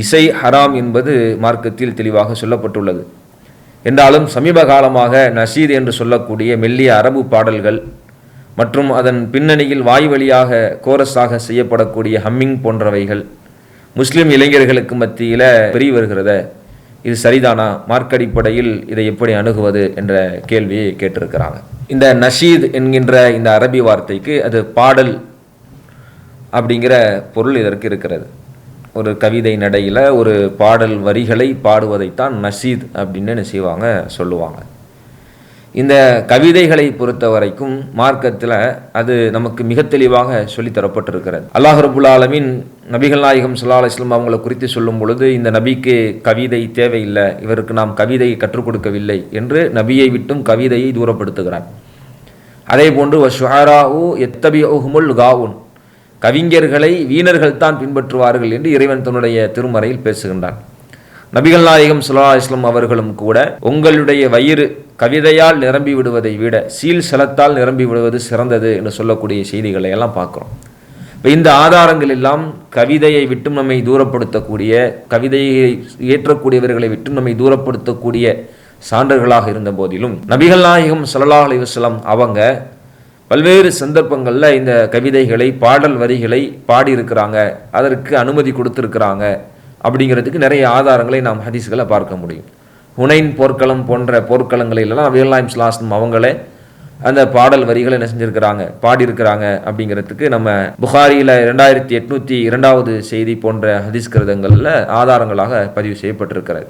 இசை ஹராம் என்பது மார்க்கத்தில் தெளிவாக சொல்லப்பட்டுள்ளது. என்றாலும் சமீப காலமாக நசீத் என்று சொல்லக்கூடிய மெல்லிய அரபு பாடல்கள் மற்றும் அதன் பின்னணியில் வாய் வழியாக கோரஸாக செய்யப்படக்கூடிய ஹம்மிங் போன்றவைகள் முஸ்லிம் இளைஞர்களுக்கு மத்தியில் பெரிய வருகிறத இது சரிதானா? மார்க் அடிப்படையில் இதை எப்படி அணுகுவது என்ற கேள்வியை கேட்டிருக்கிறாங்க. இந்த நஷீத் என்கின்ற இந்த அரபி வார்த்தைக்கு அது பாடல் அப்படிங்கிற பொருள் இதற்கு இருக்கிறது. ஒரு கவிதை நடையில் ஒரு பாடல் வரிகளை பாடுவதைத்தான் நசீத் அப்படின்னு என்ன செய்வாங்க சொல்லுவாங்க. இந்த கவிதைகளை பொறுத்த வரைக்கும் மார்க்கத்தில் அது நமக்கு மிக தெளிவாக சொல்லித்தரப்பட்டிருக்கிறது அல்லாஹ் ரபுல் ஆலமின் நபிகள் நாயகம் சுல்லா அலிஸ்லாம் அவங்களை குறித்து சொல்லும் பொழுது இந்த நபிக்கு கவிதை தேவையில்லை இவருக்கு நாம் கவிதையை கற்றுக் கொடுக்கவில்லை என்று நபியை விட்டும் கவிதையை தூரப்படுத்துகிறார். அதே போன்று ஷுஹராவு எத்தபியுமுல் காவுன் கவிஞர்களை வீணர்கள் தான் பின்பற்றுவார்கள் என்று இறைவன் தன்னுடைய திருமறையில் பேசுகின்றான். நபிகள் நாயகம் சுல்லா இஸ்லாம் அவர்களும் கூட உங்களுடைய வயிறு கவிதையால் நிரம்பி விடுவதை விட சீல் சலத்தால் நிரம்பி விடுவது சிறந்தது என்று சொல்லக்கூடிய செய்திகளை எல்லாம் பார்க்குறோம். இப்போ இந்த ஆதாரங்கள் எல்லாம் கவிதையை விட்டும் நம்மை தூரப்படுத்தக்கூடிய கவிதையை ஏற்றக்கூடியவர்களை விட்டும் நம்மை தூரப்படுத்தக்கூடிய சான்றுகளாக இருந்த போதிலும் நபிகள் நாயகம் சல்லா அலி வஸ்லாம் அவங்க பல்வேறு சந்தர்ப்பங்களில் இந்த கவிதைகளை பாடல் வரிகளை பாடியிருக்கிறாங்க. அதற்கு அனுமதி கொடுத்துருக்குறாங்க. அப்படிங்கிறதுக்கு நிறைய ஆதாரங்களை நாம் ஹதீஸ்களை பார்க்க முடியும். ஹுனைன் போர்க்களம் போன்ற போர்க்களங்களிலெல்லாம் நபிகள்நாயம் ஸ்லாஸ்லம் அவங்களே அந்த பாடல் வரிகளை என்ன செஞ்சுருக்கிறாங்க பாடியிருக்கிறாங்க அப்படிங்கிறதுக்கு நம்ம புகாரியில் ரெண்டாயிரத்தி எட்நூற்றி இரண்டாவது செய்தி போன்ற ஹதீஸ் கிருதங்களில் ஆதாரங்களாக பதிவு செய்யப்பட்டிருக்கிறது.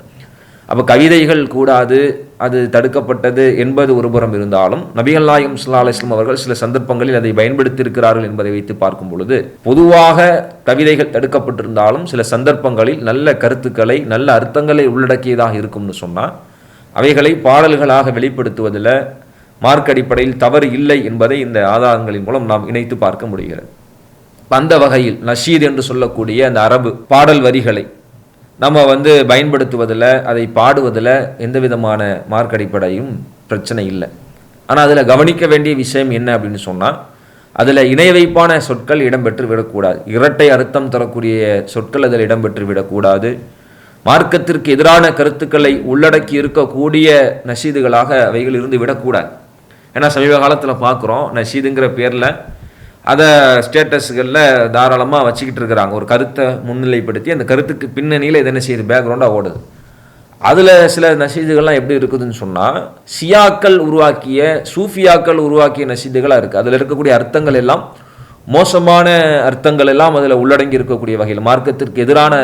அப்போ கவிதைகள் கூடாது அது தடுக்கப்பட்டது என்பது ஒருபுறம் இருந்தாலும் நபிகள் நாயகம் சுல்லா அலிஸ்லாம் அவர்கள் சில சந்தர்ப்பங்களில் அதை பயன்படுத்தியிருக்கிறார்கள் என்பதை வைத்து பார்க்கும் பொழுது பொதுவாக கவிதைகள் தடுக்கப்பட்டிருந்தாலும் சில சந்தர்ப்பங்களில் நல்ல கருத்துக்களை நல்ல அர்த்தங்களை உள்ளடக்கியதாக இருக்கும்னு சொன்னால் அவைகளை பாடல்களாக வெளிப்படுத்துவதில் மார்க் அடிப்படையில் தவறு இல்லை என்பதை இந்த ஆதாரங்களின் மூலம் நாம் இணைத்து பார்க்க முடிகிறது. அந்த வகையில் நஷீத் என்று சொல்லக்கூடிய அந்த அரபு பாடல் வரிகளை நம்ம வந்து பயன்படுத்துவதில் அதை பாடுவதில் எந்த விதமான மார்க் அடிப்படையும் பிரச்சனை இல்லை. ஆனால் அதில் கவனிக்க வேண்டிய விஷயம் என்ன அப்படின்னு சொன்னால் அதில் இணை வைப்பான சொற்கள் இடம்பெற்று விடக்கூடாது. இரட்டை அர்த்தம் தரக்கூடிய சொற்கள் அதில் இடம்பெற்று விடக்கூடாது. மார்க்கத்திற்கு எதிரான கருத்துக்களை உள்ளடக்கி இருக்கக்கூடிய நசீதுகளாக அவைகள் இருந்து விடக்கூடாது. ஏன்னா சமீப காலத்தில் பார்க்குறோம் நசீதுங்கிற பேரில் அதை ஸ்டேட்டஸ்களில் தாராளமாக வச்சுக்கிட்டு இருக்கிறாங்க. ஒரு கருத்தை முன்னிலைப்படுத்தி அந்த கருத்துக்கு பின்னணியில் இது என்ன செய்யுது? பேக்ரவுண்டாக ஓடுது. அதில் சில நசீதுகள்லாம் எப்படி இருக்குதுன்னு சொன்னால் சியாக்கள் உருவாக்கிய சூஃபியாக்கள் உருவாக்கிய நசீதுகளாக இருக்குது அதில் இருக்கக்கூடிய அர்த்தங்கள் எல்லாம் மோசமான அர்த்தங்கள் எல்லாம் அதில் உள்ளடங்கி இருக்கக்கூடிய வகையில் மார்க்கத்திற்கு எதிரான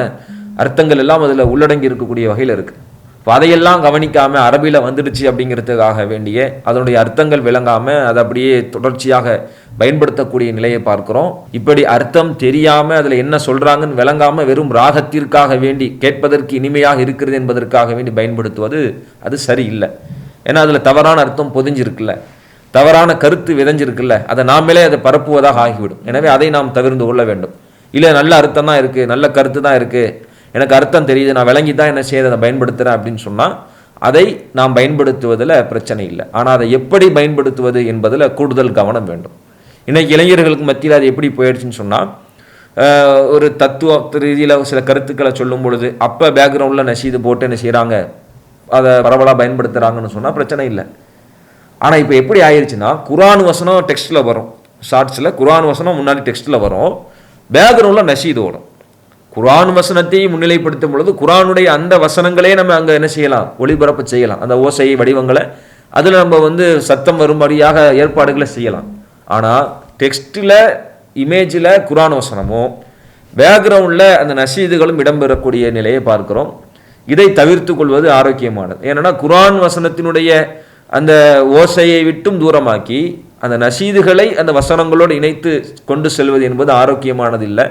அர்த்தங்கள் எல்லாம் அதில் உள்ளடங்கி இருக்கக்கூடிய வகையில் இருக்குது இப்போ அதையெல்லாம் கவனிக்காமல் அரபியில் வந்துடுச்சு அப்படிங்கிறதுக்காக வேண்டிய அதனுடைய அர்த்தங்கள் விளங்காமல் அதை அப்படியே தொடர்ச்சியாக பயன்படுத்தக்கூடிய நிலையை பார்க்குறோம். இப்படி அர்த்தம் தெரியாமல் அதில் என்ன சொல்கிறாங்கன்னு விளங்காமல் வெறும் ராகத்திற்காக வேண்டி கேட்பதற்கு இனிமையாக இருக்கிறது என்பதற்காக வேண்டி பயன்படுத்துவது அது சரியில்லை. ஏன்னா அதில் தவறான அர்த்தம் பொதிஞ்சிருக்குல்ல. தவறான கருத்து விதைஞ்சிருக்குல்ல. அதை நாமளே அதை பரப்புவதாக ஆகிவிடும். எனவே அதை நாம் தவிர்ந்து கொள்ள வேண்டும். இல்லை நல்ல அர்த்தம் தான் இருக்குது நல்ல கருத்து தான் இருக்குது எனக்கு அர்த்தம் தெரியுது நான் விளங்கி தான் என்ன செய்ய அதை பயன்படுத்துகிறேன் அப்படின்னு சொன்னால் அதை நாம் பயன்படுத்துவதில் பிரச்சனை இல்லை. ஆனால் அதை எப்படி பயன்படுத்துவது என்பதில் கூடுதல் கவனம் வேண்டும். இன்னைக்கு இளைஞர்களுக்கு மத்தியில் அது எப்படி போயிடுச்சுன்னு சொன்னால் ஒரு தத்துவ ரீதியில் சில கருத்துக்களை சொல்லும் பொழுது அப்போ பேக்ரவுண்டில் நசீது போட்டு என்ன செய்கிறாங்க அதை பரவலாக பயன்படுத்துகிறாங்கன்னு சொன்னால் பிரச்சனை இல்லை. ஆனால் இப்போ எப்படி ஆயிடுச்சுன்னா குரான் வசனம் டெக்ஸ்ட்டில் வரும். ஷார்ட்ஸில் குரான் வசனம் முன்னாடி டெக்ஸ்ட்டில் வரும். பேக்ரவுண்டில் நசீது ஓடும். குரான் வசனத்தை முன்னிலைப்படுத்தும் பொழுது குரானுடைய அந்த வசனங்களே நம்ம அங்கே என்ன செய்யலாம்? ஒளிபரப்பு செய்யலாம். அந்த ஓசை வடிவங்களை அதில் நம்ம வந்து சத்தம் வரும்படியாக ஏற்பாடுகளை செய்யலாம். ஆனால் டெக்ஸ்ட்டில் இமேஜில் குரான் வசனமும் பேக்ரவுண்டில் அந்த நசீதுகளும் இடம்பெறக்கூடிய நிலையை பார்க்குறோம். இதை தவிர்த்து கொள்வது ஆரோக்கியமானது. ஏன்னா குரான் வசனத்தினுடைய அந்த ஓசையை விட்டும் தூரமாக்கி அந்த நசீதுகளை அந்த வசனங்களோடு இணைத்து கொண்டு செல்வது என்பது ஆரோக்கியமானது இல்லை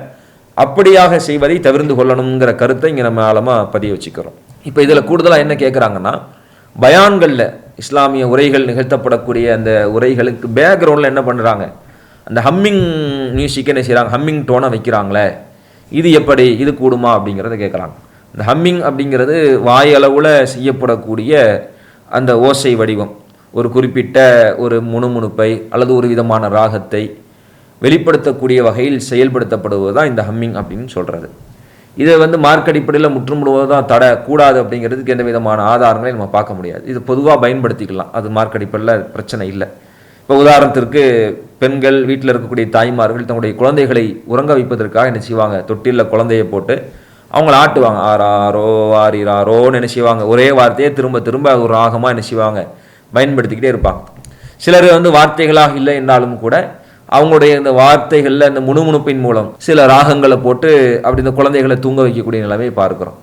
அப்படியாக செய்வதை தவிர்த்து கொள்ளணுங்கிற கருத்தை இங்கே நம்ம ஆழமாக பதிய வச்சுக்கிறோம். இப்போ இதில் கூடுதலாக என்ன கேட்குறாங்கன்னா பயான்களில் இஸ்லாமிய உரைகள் நிகழ்த்தப்படக்கூடிய அந்த உரைகளுக்கு பேக்ரவுண்டில் என்ன பண்ணுறாங்க அந்த ஹம்மிங் மியூசிக் என்ன செய்கிறாங்க ஹம்மிங் டோனை வைக்கிறாங்களே. இது எப்படி? இது கூடுமா? அப்படிங்கிறத கேட்குறாங்க இந்த ஹம்மிங் அப்படிங்கிறது வாயளவில் செய்யப்படக்கூடிய அந்த ஓசை வடிவம். ஒரு குறிப்பிட்ட ஒரு முணுமுணுப்பை அல்லது ஒரு விதமான ராகத்தை வெளிப்படுத்தக்கூடிய வகையில் செயல்படுத்தப்படுவது தான் இந்த ஹம்மிங் அப்படின்னு சொல்கிறது இதை வந்து மார்க் அடிப்படையில் முற்றுமுழுவதும் தான் தடை. கூடாது அப்படிங்கிறதுக்கு எந்த விதமான ஆதாரங்களையும் நம்ம பார்க்க முடியாது. இது பொதுவாக பயன்படுத்திக்கலாம். அது மார்க் அடிப்படையில் பிரச்சனை இல்லை. இப்போ உதாரணத்திற்கு பெண்கள் வீட்டில் இருக்கக்கூடிய தாய்மார்கள் தங்களுடைய குழந்தைகளை உறங்க வைப்பதற்காக என்ன செய்வாங்க? தொட்டிலில் குழந்தையை போட்டு அவங்கள ஆட்டுவாங்க. ஆறாரோ ஆறிராரோன்னு என்ன செய்வாங்க? ஒரே வார்த்தையை திரும்ப திரும்ப ஒரு ராகமாக என்ன செய்வாங்க? பயன்படுத்திக்கிட்டே இருப்பாங்க. சிலர் வந்து வார்த்தைகளாக இல்லை என்றாலும் கூட அவங்களுடைய இந்த வார்த்தைகளில் இந்த முணுமுணுப்பின் மூலம் சில ராகங்களை போட்டு அப்படி இந்த குழந்தைகளை தூங்க வைக்கக்கூடிய நிலைமையை பார்க்குறோம்.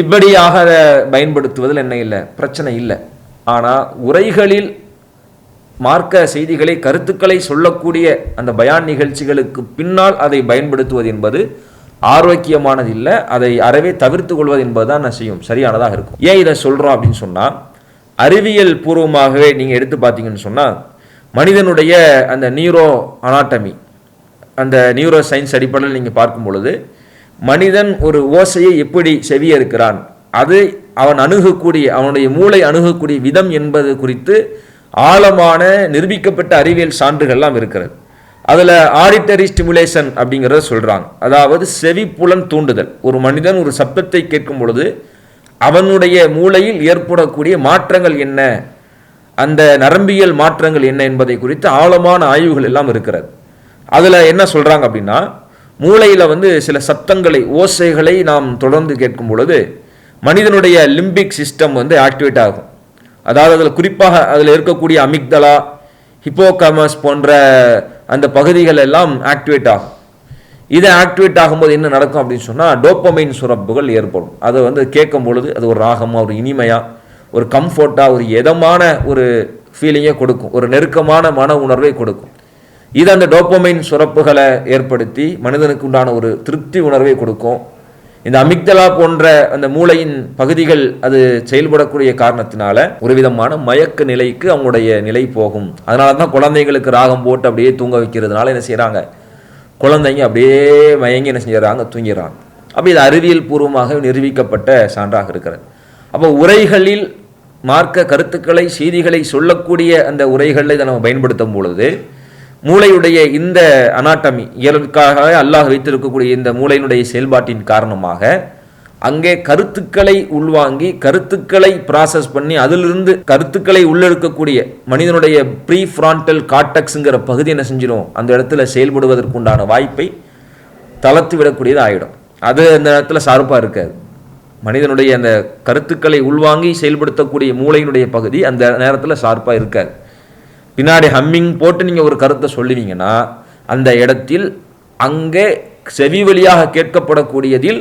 இப்படியாக அதை பயன்படுத்துவதில் என்ன இல்லை? பிரச்சனை இல்லை. ஆனால் உரைகளில் மார்க்க செய்திகளை கருத்துக்களை சொல்லக்கூடிய அந்த பயான் நிகழ்ச்சிகளுக்கு பின்னால் அதை பயன்படுத்துவது என்பது ஆரோக்கியமானது இல்லை. அதை அறவே தவிர்த்து கொள்வது என்பது தான் நான் செய்யும் சரியானதாக இருக்கும். ஏன் இதை சொல்கிறோம் அப்படின்னு சொன்னால் அறிவியல் பூர்வமாகவே நீங்கள் எடுத்து பார்த்தீங்கன்னு சொன்னால் மனிதனுடைய அந்த நியூரோ அனாட்டமி அந்த நியூரோ சயின்ஸ் அடிப்படையில் நீங்கள் பார்க்கும் பொழுது மனிதன் ஒரு ஓசையை எப்படி செவிய இருக்கிறான் அது அவன் அணுகக்கூடிய அவனுடைய மூளை அணுகக்கூடிய விதம் என்பது குறித்து ஆழமான நிரூபிக்கப்பட்ட அறிவியல் சான்றுகள்லாம் இருக்கிறது. அதில் ஆடிட்டரி ஸ்டிமுலேஷன் அப்படிங்கிறத சொல்கிறாங்க அதாவது செவிப்புலன் தூண்டுதல். ஒரு மனிதன் ஒரு சப்தத்தை கேட்கும் பொழுது அவனுடைய மூளையில் ஏற்படக்கூடிய மாற்றங்கள் என்ன? அந்த நரம்பியல் மாற்றங்கள் என்ன என்பதை குறித்து ஆழமான ஆய்வுகள் எல்லாம் இருக்கிறது. அதில் என்ன சொல்கிறாங்க அப்படின்னா மூளையில் வந்து சில சத்தங்களை ஓசைகளை நாம் தொடர்ந்து கேட்கும் பொழுது மனிதனுடைய லிம்பிக் சிஸ்டம் வந்து ஆக்டிவேட் ஆகும். அதாவது அதில் குறிப்பாக அதில் இருக்கக்கூடிய அமிக்தலா ஹிப்போகாமஸ் போன்ற அந்த பகுதிகள் எல்லாம் ஆக்டிவேட் ஆகும். இதை ஆக்டிவேட் ஆகும்போது என்ன நடக்கும் அப்படின்னு சொன்னால் டோப்பமைன் சுரப்புகள் ஏற்படும். அதை வந்து கேட்கும் பொழுது அது ஒரு ராகமாக ஒரு இனிமையாக ஒரு கம்ஃபர்ட்டாக ஒரு எதமான ஒரு ஃபீலிங்கை கொடுக்கும். ஒரு நெருக்கமான மன உணர்வை கொடுக்கும். இது அந்த டோப்பமைன் சுரப்புகளை ஏற்படுத்தி மனிதனுக்கு உண்டான ஒரு திருப்தி உணர்வை கொடுக்கும். இந்த அமிக்தலா போன்ற அந்த மூளையின் பகுதிகள் அது செயல்படக்கூடிய காரணத்தினால ஒரு விதமான மயக்க நிலைக்கு அவங்களுடைய நிலை போகும். அதனால தான் குழந்தைங்களுக்கு ராகம் போட்டு அப்படியே தூங்க வைக்கிறதுனால என்ன செய்கிறாங்க குழந்தைங்க அப்படியே மயங்கி என்ன செஞ்சிடறாங்க? தூங்கிடுறாங்க. அப்போ இது அறிவியல் பூர்வமாக நிரூபிக்கப்பட்ட சான்றாக இருக்கிறது. அப்போ உரைகளில் மார்க்க கருத்துக்களை செய்திகளை சொல்லக்கூடிய அந்த உரைகளில் இதை நம்ம பயன்படுத்தும் பொழுது மூளையுடைய இந்த அனாட்டமி இயலுக்காக அல்லாஹ் வைத்திருக்கக்கூடிய இந்த மூளையினுடைய செயல்பாட்டின் காரணமாக அங்கே கருத்துக்களை உள்வாங்கி கருத்துக்களை ப்ராசஸ் பண்ணி அதிலிருந்து கருத்துக்களை உள்ளெடுக்கக்கூடிய மனிதனுடைய ப்ரீ ஃப்ரான்டல் காட்டக்ஸுங்கிற பகுதி என்ன செஞ்சிடும் அந்த இடத்துல செயல்படுவதற்குண்டான வாய்ப்பை தளர்த்து விடக்கூடியது ஆகிடும் அது அந்த இடத்துல சார்பாக இருக்காது. மனிதனுடைய அந்த கருத்துக்களை உள்வாங்கி செயல்படுத்தக்கூடிய மூளையினுடைய பகுதி அந்த நேரத்தில் ஷார்ப்பாக இருக்காது. பின்னாடி ஹம்மிங் போட்டு நீங்கள் ஒரு கருத்தை சொல்லுவீங்கன்னா அந்த இடத்தில் அங்கே செவி வழியாக கேட்கப்படக்கூடியதில்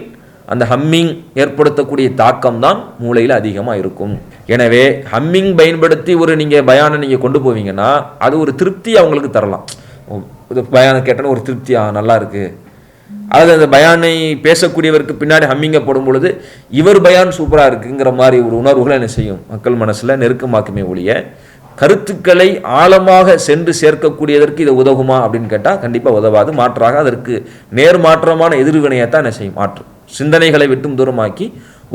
அந்த ஹம்மிங் ஏற்படுத்தக்கூடிய தாக்கம் தான் மூளையில் அதிகமாக இருக்கும். எனவே ஹம்மிங் பயன்படுத்தி ஒரு நீங்கள் பயானை நீங்கள் கொண்டு போவீங்கன்னா அது ஒரு திருப்தி அவங்களுக்கு தரலாம். இது பயானை கேட்டோன்னா ஒரு திருப்தி நல்லா இருக்குது அதாவது அந்த பயானை பேசக்கூடியவருக்கு பின்னாடி ஹம்மிங்க போடும் பொழுது இவர் பயான் சூப்பராக இருக்குங்கிற மாதிரி ஒரு உணர்வுகளை என்ன செய்யும்? மக்கள் மனசில் நெருக்கமாக்குமே ஒழிய கருத்துக்களை ஆழமாக சென்று சேர்க்கக்கூடியதற்கு இது உதவுமா அப்படின்னு கேட்டால் கண்டிப்பாக உதவாது. மாற்றாக அதற்கு நேர்மாற்றமான எதிர்வினையை தான் என்ன செய்யும்? மாற்றும். சிந்தனைகளை விட்டும் தூரமாக்கி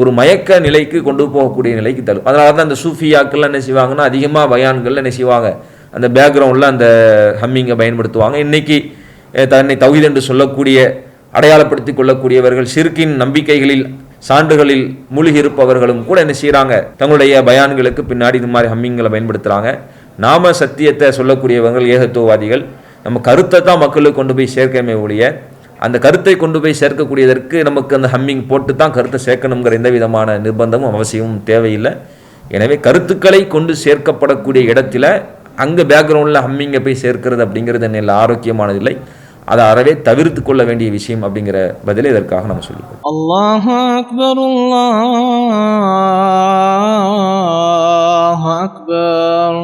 ஒரு மயக்க நிலைக்கு கொண்டு போகக்கூடிய நிலைக்கு தள்ளும். அதனால தான் அந்த சூஃபியாக்கள்லாம் என்ன செய்வாங்கன்னா அதிகமாக பயான்கள் என்ன செய்வாங்க? அந்த பேக்ரவுண்டில் அந்த ஹம்மிங்கை பயன்படுத்துவாங்க. இன்னைக்கு தன்னை தௌஹீத் என்று சொல்லக்கூடிய அடையாளப்படுத்திக் கொள்ளக்கூடியவர்கள் சிறுக்கின் நம்பிக்கைகளில் சான்றுகளில் மூழ்கியிருப்பவர்களும் கூட என்ன செய்கிறாங்க தங்களுடைய பயான்களுக்கு பின்னாடி இது மாதிரி ஹம்மிங்களை பயன்படுத்துகிறாங்க நாம சத்தியத்தை சொல்லக்கூடியவர்கள் ஏகத்துவவாதிகள் நம்ம கருத்தை தான் மக்களுக்கு கொண்டு போய் சேர்க்கமே ஒழிய அந்த கருத்தை கொண்டு போய் சேர்க்கக்கூடியதற்கு நமக்கு அந்த ஹம்மிங் போட்டு தான் கருத்தை சேர்க்கணுங்கிற எந்த விதமான நிர்பந்தமும் அவசியமும் தேவையில்லை. எனவே கருத்துக்களை கொண்டு சேர்க்கப்படக்கூடிய இடத்துல அங்கே பேக்ரவுண்டில் ஹம்மிங்கை போய் சேர்க்கிறது அப்படிங்கிறது என்ன ஆரோக்கியமானதில்லை. அதை அறவே தவிர்த்து கொள்ள வேண்டிய விஷயம் அப்படிங்கிற பதிலை இதற்காக நம்ம சொல்லிக்கிறோம் அல்லாஹ் அக்பர் அல்லாஹ் அக்பர்.